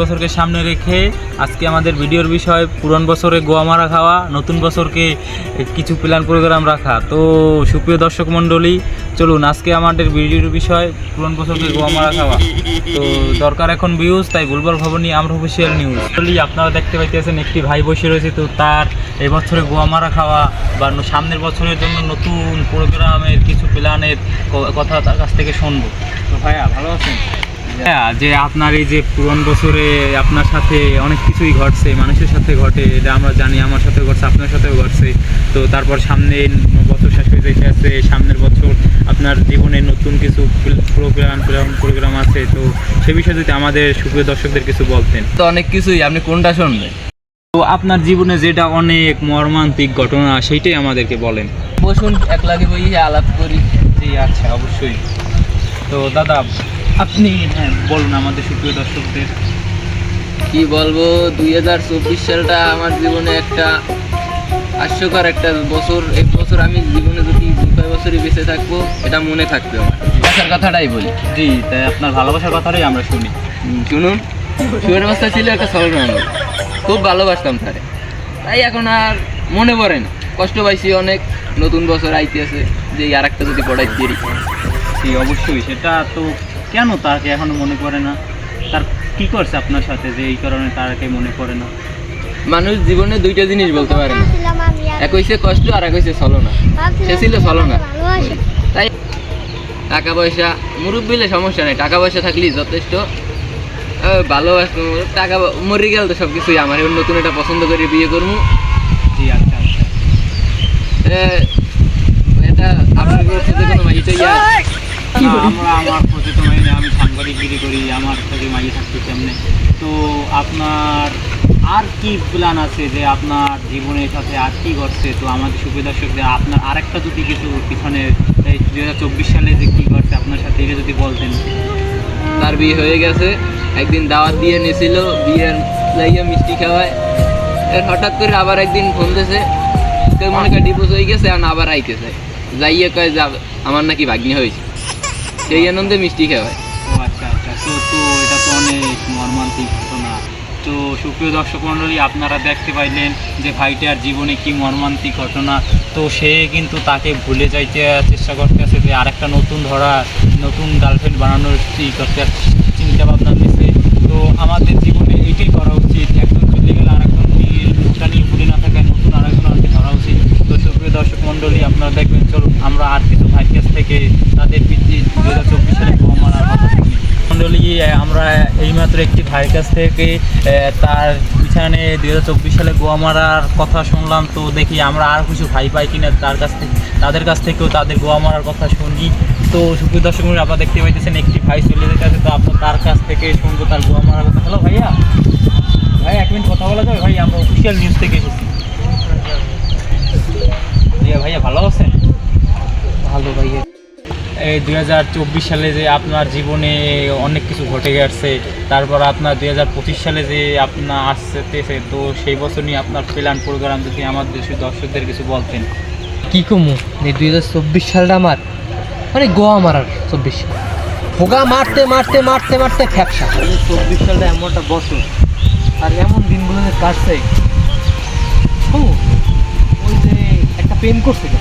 বছরকে সামনে রেখে আজকে আমাদের ভিডিওর বিষয় পুরান বছরে গোয়া মারা খাওয়া, নতুন বছরকে কিছু প্ল্যান প্রোগ্রাম রাখা। তো সুপ্রিয় দর্শক মণ্ডলী, চলুন আজকে আমাদের ভিডিওর বিষয় পুরান বছরকে গোয়া মারা খাওয়া। তো দরকার এখন ভিউজ তাই ভুলবার খবর নিয়ে আমরা অফিসিয়াল নিউজ আসলে আপনারা দেখতে পাইতেছেন একটি ভাই বসে রয়েছে, তো তার এবছরে গোয়া মারা খাওয়া বা সামনের বছরের জন্য নতুন প্রোগ্রামের কিছু প্ল্যানের কথা তার কাছ থেকে শুনব। তো ভাইয়া, ভালো আছেন? হ্যাঁ যে আপনার এই যে পুরন বছরে আপনার সাথে অনেক কিছুই ঘটছে মানুষের সাথে ঘটে এটা আমরা জানি আমার সাথে ঘটছে আপনার সাথেও ঘটছে। তো তারপর সামনে বছর শেষ হয়ে যেতে আছে সামনের বছর আপনার জীবনে নতুন কিছু প্রোগ্রাম প্রোগ্রাম আছে তো সে বিষয়ে যদি আমাদের সুপ্রিয় দর্শকদের কিছু বলতেন। তো অনেক কিছুই আপনি কোনটা শুনবেন? তো আপনার জীবনে যেটা অনেক মর্মান্তিক ঘটনা সেইটাই আমাদেরকে বলেন। বসুন এক লাগে বই আলাপ করি। জি আচ্ছা অবশ্যই। তো দাদা আপনি হ্যাঁ বলুন আমাদের সুপ্রিয় দর্শকদের। কি বলব দুই হাজার চব্বিশ সালটা আমার জীবনে একটা হাস্যকর একটা বছর। এক বছর আমি জীবনে যদি ছয় বছরই বেঁচে থাকব এটা মনে থাকবে আমার। আসার কথাটাই বলি। জি তাই আপনার ভালোবাসার কথাটাই আমরা শুনি। শুনুন সুয়ের অবস্থা ছিল একটা সরল মানুষ খুব ভালোবাসতাম তারে। তাই এখন আর মনে পড়ে না। কষ্ট পাইছি অনেক নতুন বছর আইতেছে যে আর একটা যদি পারি। জি অবশ্যই সেটা তো কেন তাকে এখনও মনে করে না? তার কি করছে আপনার সাথে যে এই কারণে তাকে মনে পড়ে না? মানুষ জীবনে দুইটা জিনিস বলতে পারে না। এক হইছে কষ্ট আর এক হইছে চলো না সে ছিল চলো না তাই টাকা পয়সা মুরব্বিলে সমস্যা নেই। টাকা পয়সা থাকলেই যথেষ্ট। ভালোবাসবো টাকা মরে গেল তো সব কিছুই আমার এবার নতুন একটা পছন্দ করে বিয়ে করব। জি আচ্ছা আচ্ছা। এটা আপনার কোনো আমরা আমার প্রতি মাইনে আমি সাংবাদিকগিরি করি, আমার সাথে মাইয়ে থাকতে কেমনে? তো আপনার আর কি প্ল্যান আছে যে আপনার জীবনের সাথে আর কি ঘটছে? তো আমাদের সুবিধার্শকদের আপনার আরেকটা যদি কিছু পিছনে দু হাজার চব্বিশ সালে যে কী ঘটছে, আপনার সাথে এটা যদি বলতেন। তার বিয়ে হয়ে গেছে। একদিন দাওয়াত দিয়ে নিয়েছিল বিয়ের যাইয়া মিষ্টি খাওয়ায়। এর হঠাৎ করে আবার একদিন ফোন দিয়েছে মনে কয় ডিভোর্স হয়ে গেছে আর আবার আইতেছে। যাইয়ে কয় যা আমার নাকি ভাগ্নি হয়েছে। সেই আনন্দে মিষ্টি খাওয়ায় ও আচ্ছা আচ্ছা। তো তো এটা তো অনেক মর্মান্তিক ঘটনা। তো সুপ্রিয় দর্শক মণ্ডলী, আপনারা দেখতে পাইলেন যে ভাইটার জীবনে কি মর্মান্তিক ঘটনা। তো সে কিন্তু তাকে ভুলে যাইতে চেষ্টা করতে আছে যে আরেকটা নতুন ধরা, নতুন গার্লফ্রেন্ড বানানোর করতে চিন্তা ভাবনা নিছে। তো আমাদের জীবনে এইটাই করা উচিত একজন চলে গেলে আরেকজন নিয়ে লোকটা নিয়ে ভুলে না থাকায় নতুন আরেকজন আরকে ধরা উচিত তো সুপ্রিয় দর্শক মণ্ডলী আপনারা দেখবেন চলুন আমরা আর কিছু ভাইয়ের কাছ থেকে তাদের পিতৃ দু হাজার চব্বিশ সালে মারার কথা শুনি মণ্ডলী আমরা এইমাত্র একটি ভাইয়ের কাছ থেকে তার পিছনে দু হাজার চব্বিশ সালে গোয়া মারার কথা শুনলাম। তো দেখি আমরা আর কিছু ভাই পাই কিনা তার কাছ থেকে, তাদের কাছ থেকেও তাদের গোয়া মারার কথা শুনি। তো সুপ্রিয় দর্শক আপনারা দেখতে পাইতেছেন একটি ভাই চলে যেতে তো আপনার তার কাছ থেকে শুনব তার গোয়া মারার কথা। হ্যালো ভাইয়া? ভাই এক মিনিট কথা বলা যাবে? ভাই আমরা অফিসিয়াল নিউজ থেকে এসেছি। দুই হাজার চব্বিশ সালে যে আপনার জীবনে অনেক কিছু ঘটে গেছে তারপর আপনার দুই হাজার পঁচিশ সালে যে আপনার আসতেছে তো সেই বছর নিয়ে আপনার প্ল্যান প্রোগ্রাম যদি আমাদের দেশের দর্শকদের কিছু বলতেন। কি কমু? এই দুই হাজার চব্বিশ সালটা আমার মানে গোয়া মারার চব্বিশ সাল। হোগা মারতে মারতে মারতে মারতে ফ্যাপসা। চব্বিশ সালটা এমন একটা বছর আর এমন দিনগুলো যে কাটছে। ও ওই যে একটা প্রেম করছিল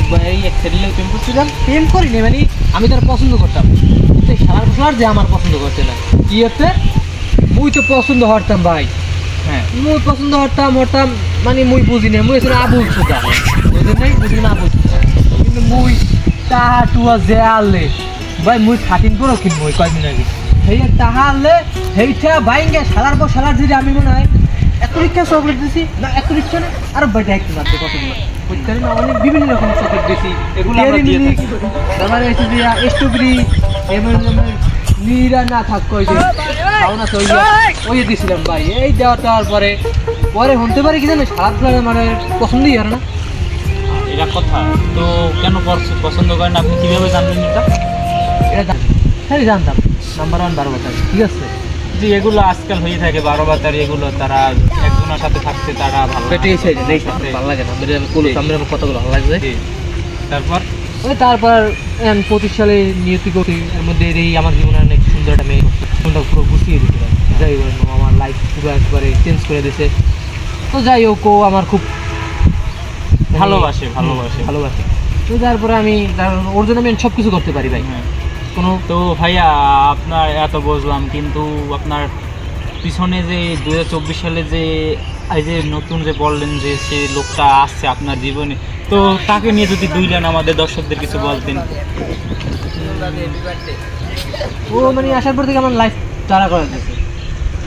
একবার এই এক ছেলে প্রেম করছিলাম প্রেম করিনি মানে আমি তার পছন্দ করতাম। সেই সারা বছর যে আমার পছন্দ করছে না। কি হচ্ছে? মুই তো পছন্দ হরতাম, ভাই। হ্যাঁ মুই পছন্দ হরতাম হরতাম মানে মুই বুঝি না মুই এখানে আবুল সুদা বুঝি নাই? বুঝি না আবুল। কিন্তু মুই তাহা টুয়া আনলে ভাই, মুই খাটিন করে কিনবো ওই কয়দিন আগে? সেই তাহা আনলে সেইটা বাইঙ্গে সালার পর সালার যদি আমি মনে হয়, এত রিক্সা চকলেট দিছি? না, এত রিক্সা না? আরও বাইটা একটু মারতে কতগুলো না অনেক বিভিন্ন রকম চকলেট দিছি এগুলো আমরা দিয়ে থাকি। তারপরে এসে দিয়া স্ট্রবেরি নিরা না থাক যে ওই দিছিলাম ভাই। এই দেওয়া দেওয়ার পরে পরে হতে পারে কি জানো ধরে মানে পছন্দই হয় না। এটা কথা তো কেন পছ- পছন্দ করেন আপনি কীভাবে জানলেন এটা? এটা হ্যাঁ জানতাম। নাম্বার ওয়ান বারো বছর ঠিক আছে? যে এগুলো আজকাল হয়ে থাকে বারো বাতারি এগুলো তারা একজনের সাথে থাকতে তারা ভালো পেটে এসে নেই ভালো লাগে না। কোলো সামনে কতগুলো ভালো লাগছে? তারপর? ওই তারপর পঁচিশ সালে নিয়তি করি এর মধ্যে এই আমার জীবনে অনেক সুন্দর একটা মেয়ে সুন্দর পুরো গুছিয়ে দিতে যাই আমার লাইফ পুরো একবারে চেঞ্জ করে দিয়েছে। তো যাই হোক ও আমার খুব ভালোবাসে, ভালোবাসে। ভালোবাসে। তো তারপরে আমি ওর জন্য আমি সব কিছু করতে পারি ভাই। হ্যাঁ। কোনো তো ভাইয়া আপনার এত বুঝলাম কিন্তু আপনার পিছনে যে দু হাজার চব্বিশ সালে যে, এই যে নতুন যে বললেন যে সে লোকটা আসছে আপনার জীবনে, তো তাকে নিয়ে যদি দুই লাইন আমাদের দর্শকদের কিছু বলতেন। ও মানে আসার পর থেকে আমার লাইফ তারা করে দিয়েছে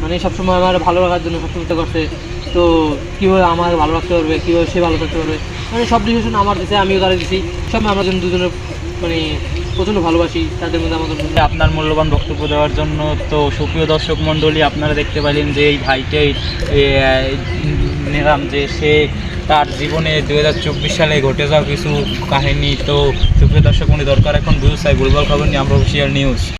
মানে সবসময় আমার ভালো রাখার জন্য সবসময় করছে। তো কীভাবে আমার ভালো রাখতে পারবে, কীভাবে সে ভালো থাকতে পারবে? মানে সব ডিসিশন আমার দিছে আমিও তারা দিছি। সব আমার জন্য দুজনের মানে প্রচণ্ড ভালোবাসি তাদের মধ্যে আমাদের আপনার মূল্যবান বক্তব্য দেওয়ার জন্য তো সুপ্রিয় দর্শক মণ্ডলী, আপনারা দেখতে পাইলেন যে এই ভাইটাই নিলাম যে সে তার জীবনে দু হাজার চব্বিশ সালে ঘটে যাওয়া কিছু কাহিনী। তো সুপ্রিয় দর্শক মন্ডলী দরকার এখন বুঝতে চাই গুলবল খবর নিয়ে, আমরা অফিসিয়াল নিউজ